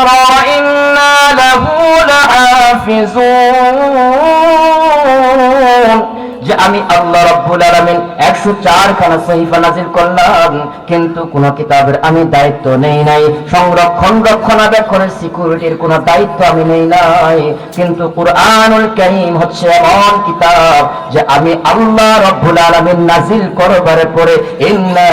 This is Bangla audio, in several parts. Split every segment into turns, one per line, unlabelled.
الذكر وإنا له لحافظون যে আমি আল্লাহ রব্বুল আলামিন 104 খানা সহিফা নাজিল করলাম। কিন্তু কোন কিতাবের আমি আল্লাহ রব্বুল নাজিল করবার পরে ইন্না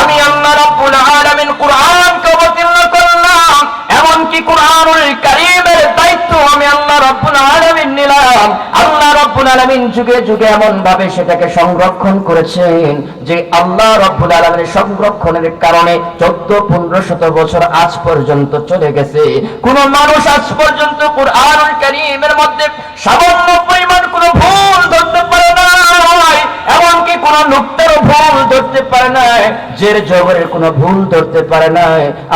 আমি আল্লাহ রব্বুল আলামিন কুরআনকে অবতীর্ণ করলাম এমনকি কোরআনুল কারীমের দায়িত্ব আমি আল্লাহ রাব্বুল আলামিন নিলাম। আল্লাহ রাব্বুল আলামিন যুগে যুগে এমন ভাবে সেটাকে সংরক্ষণ করেছেন যে আল্লাহ রাব্বুল আলামিনের সংরক্ষণের কারণে 14 15 শত বছর আজ পর্যন্ত চলে গেছে। কোন মানুষ আজ পর্যন্ত কোরআনুল কারীমের মধ্যে সামান্য না জের জবরের কোনো ভুল ধরতে পারে না।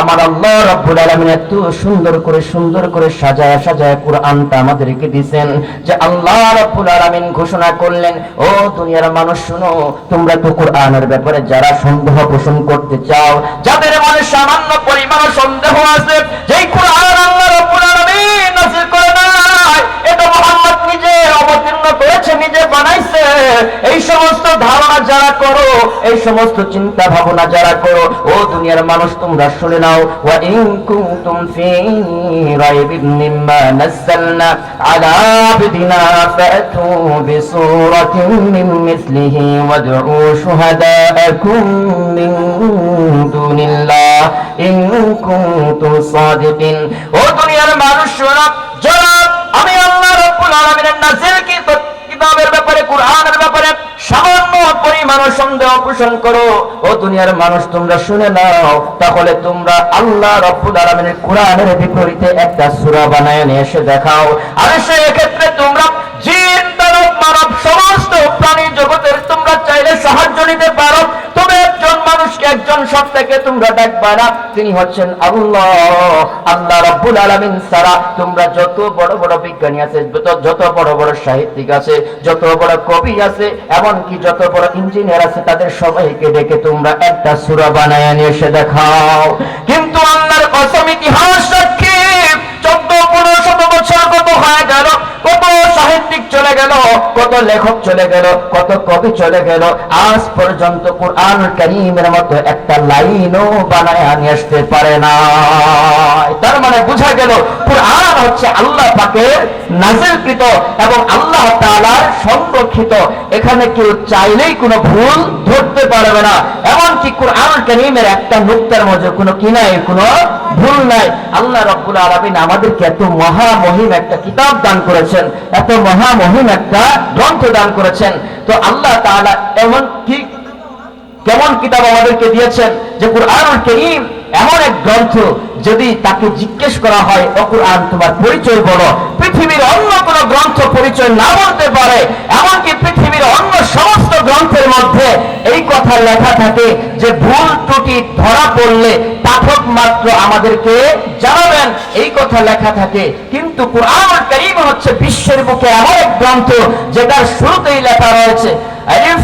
আমার আল্লাহ রাব্বুল আলামিন এত সুন্দর করে সুন্দর করে সাজায় সাজায় কোরআনটা আমাদেরকে দিবেন যে আল্লাহ রাব্বুল আলামিন ঘোষণা করলেন, ও দুনিয়ার মানুষ শুনো, তোমরা তো কোরআনের ব্যাপারে যারা সন্দেহ পোষণ করতে চাও, যাদের মনে সামান্য পরিমাণ সন্দেহ আছে, যেই কোরআন আল্লাহ রাব্বুল আলামিন যারা করো, এই সমস্ত চিন্তা ভাবনা যারা করো, ও দুনিয়ার মানুষ, তোমরা শুনে নাও, ওয়া ইন কুনতুম ফি রাইবিন মিম্মা নাযালনা আলা আবদিনা ফাতু মিন মিসলিহি ওয়াদউ শুহাদাআকুম মিন দুনিল্লাহ। ইন কুনতুম সাদিকিন। ও দুনিয়ার মানুষ, শোনো সন্দেহ পোষণ করো। ও দুনিয়ার মানুষ, তোমরা শুনে নাও। তাহলে তোমরা আল্লাহ রব্বুল আলামিনের কোরআনের বিপরীতে একটা সূরা বানায় নিয়ে এসে দেখাও। আর সেই ক্ষেত্রে তোমরা একজন সত্তাকে তোমরা ডাকবা না, তিনি হচ্ছেন আল্লাহ। আল্লাহ রাব্বুল আলামিন সারা তোমরা যত বড় বড় বিজ্ঞানী আছে, যত- বড় বড় সাহিত্যিক আছে, যত বড় কবি আছে, এমনকি যত বড় ইঞ্জিনিয়ার আছে, তাদের সবাইকে ডেকে তোমরা একটা সুরা বানায় নিয়ে এসে দেখাও। কিন্তু আল্লাহর কসম, ইতিহাস সাক্ষী গেল, কত লেখক চলে গেল, কত কবি চলে গেল। আজ পর্যন্ত কোরআন কারীমের মতো একটা লাইনও বানায় নিয়ে আসতে পারে না তার মানে বোঝা গেল, কোরআন হচ্ছে আল্লাহ পাকের নাজিলকৃত এবং আল্লাহ তাআলার সংরক্ষিত। এখানে কেউ চাইলেই কোনো ভুল ধরতে পারবে না। এমনকি কোরআন কারীমের একটা নুক্তার মধ্যে কোনো কি নাই কোনো ভুল নাই আল্লাহ রব্বুল আলমিন আমাদেরকে এত মহামহিম একটা কিতাব দান করেছেন, এত মহামহিম একটা গ্রন্থ দান করেছেন। তো আল্লাহ তাহলে এমন কি, কেমন কিতাব আমাদেরকে দিয়েছেন যে কুরআন করিম এমন এক গ্রন্থ যদি তাকে জিজ্ঞেস করা হয়, ও কোরআন, তোমার পরিচয় বলো। পৃথিবীর অন্য কোন গ্রন্থ পরিচয় না বলতে পারে, এমনকি পৃথিবীর অন্য সমস্ত গ্রন্থের মধ্যে এই কথা লেখা থাকে যে, ভুল ত্রুটি ধরা পড়লে পাঠক মাত্র আমাদেরকে জানাবেন। এই কথা লেখা থাকে। কিন্তু কোরআন করিম হচ্ছে বিশ্বের বুকে এমন এক গ্রন্থ যেটার শুরুতেই লেখা রয়েছে, আলিফ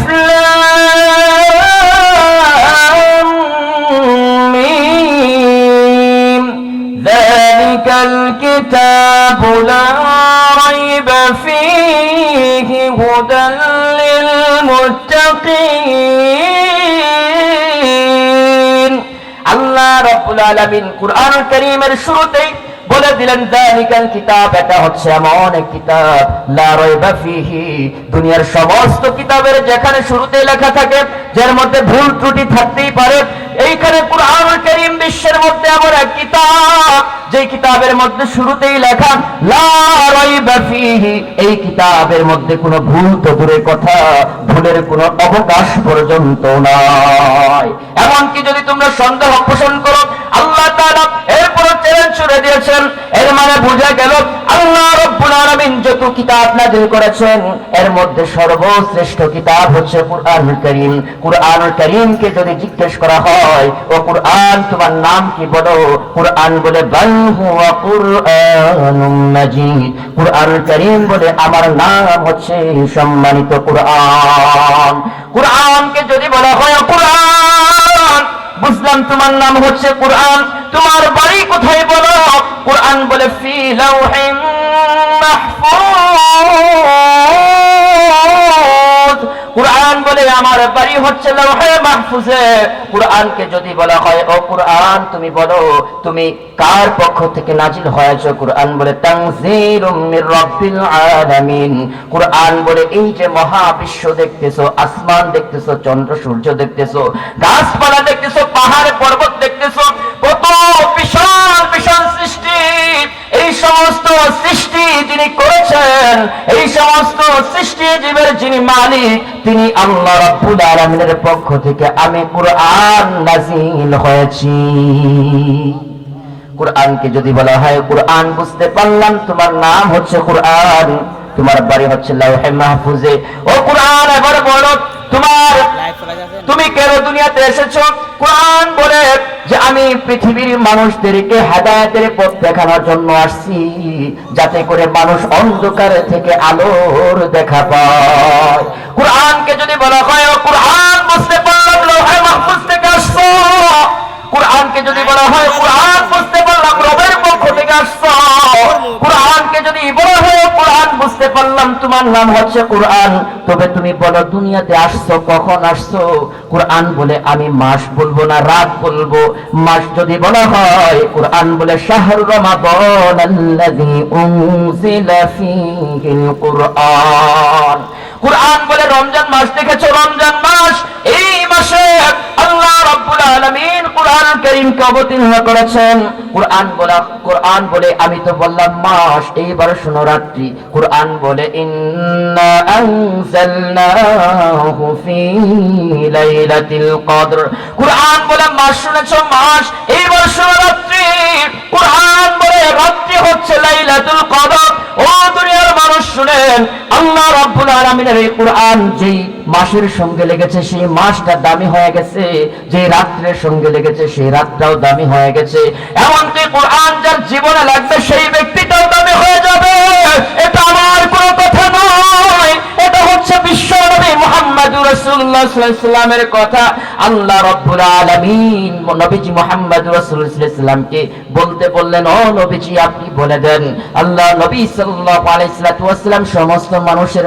ذلك الكتاب لا ريب فيه هدى للمتقين আল্লাহ রব্বুল আলামিন কুরআন কারীমের শুরুতেই বলে দিলেন দালিকাল কিতাব এটা হচ্ছে এমন এক কিতাব লা রাইবা ফিহি দুনিয়ার সমস্ত কিতাবের যেখানে শুরুতে লেখা থাকে যার মধ্যে ভুল ত্রুটি থাকতেই পারে এইখানে কুরআন কারীম যে কিতাবের মধ্যে শুরুতেই লেখা এই কিতাবের মধ্যে কোনো ভুল তো দূরের কথা, ভুলের কোনো অবকাশ পর্যন্ত নাই। এমনকি যদি তোমরা সন্দেহ নাযিল করেছেন, এর মধ্যে সর্বশ্রেষ্ঠ কিতাব হচ্ছে কুরআনুল কারীম। কুরআনুল কারীমকে যদি জিজ্ঞেস করা হয়, ও কুরআন, তোমার নাম কি বলো? কুরআন বলে কুরআনুল কারীম বলে, আমার নাম হচ্ছে সম্মানিত কুরআন। কুরআনকে যদি বলা হয় কুরআন, বুঝলাম তোমার নাম হচ্ছে কোরআন, তোমার বাড়ি কোথায় বলো? কুরআন বলে, ফি লাউহিন মাহফুজ। কোরআন বলে আমার বাড়ি হচ্ছে লৌহে মাহফুজে। কোরআনকে যদি বলা হয়, ও কোরআন, তুমি বলো, তুমি কার পক্ষ থেকে নাজিল হয়েছে? কোরআন বলে, তানজিলুম মির রাব্বিল আলামিন। কোরআন বলে, এই যে মহাবিশ্ব দেখতেছো, আসমান দেখতেছো, চন্দ্র সূর্য দেখতেছো, গাছপালা দেখতেছো, পাহাড় পর্বত দেখতেছো করেছেন, এই সমস্ত যিনি মালিক, তিনি আল্লাহ রাব্বুল আলামিনের পক্ষ থেকে আমি হয়েছি। কোরআনকে যদি বলা হয়, কোরআন বুঝতে পারলাম, তোমার নাম হচ্ছে কোরআন, তোমার বাড়ি হচ্ছে লাউহে মাহফুজে। ও কোরআন, এবার বলো তোমার তুমি কেন দুনিয়াতে এসেছ? কোরআন বলে যে আমি পৃথিবীর মানুষদেরকে হেদায়েতের পথ দেখানোর জন্য আসছি যাতে করে মানুষ অন্ধকার থেকে আলোর দেখা পায়। কোরআনকে যদি বলা হয় ও কোরআন বুঝতে পারলাম তোমার নাম হচ্ছে কোরআন, তবে তুমি বলো, দুনিয়াতে আসছো, কখন আসছো? কোরআন বলে আমি মাস বলব না, রাত বলব। মাস যদি বলা হয়, কোরআন বলে শাহরু রমাদান আল্লাযী উনজিলা ফীহিল কুরআন। কোরআন বলে রমজান মাস দেখেছ? রমজান অবতীর্ণ করেছেন। কোরআন বলা, কোরআন বলে আমি তো বললাম মাস, এইবার শোনো রাত্রি। কোরআন বলে কোরআন বলে, মাস শুনেছো, মাস, এইবার শোনো রাত্রি। কোরআন বলে, রাত্রি হচ্ছে লাইলাতুল কদর। ও শুনেন, আল্লাহ রাব্বুল আলামিনের এই কোরআন যেই মাসের সঙ্গে লেগেছে, সেই মাসটা দামি হয়ে গেছে যে রাত্রের সঙ্গে লেগেছে, সেই রাতটাও দামি হয়ে গেছে। এমনকি কোরআন যার জীবনে লাগবে, সেই ব্যক্তিটাও দামি হয়ে যাবে। এটা আমার কোনো কথা রাসূলুল্লাহ কথা আল্লাহ রাব্বুল আলামিন নবীজি মোহাম্মদ রাসূলুল্লাহ সাল্লাল্লাহু বলতে বললেন, ও নবীজি, আপনি বলে দেন, আল্লাহ নবী সাল্লাল্লাহু আলাইহি সমস্ত মানুষের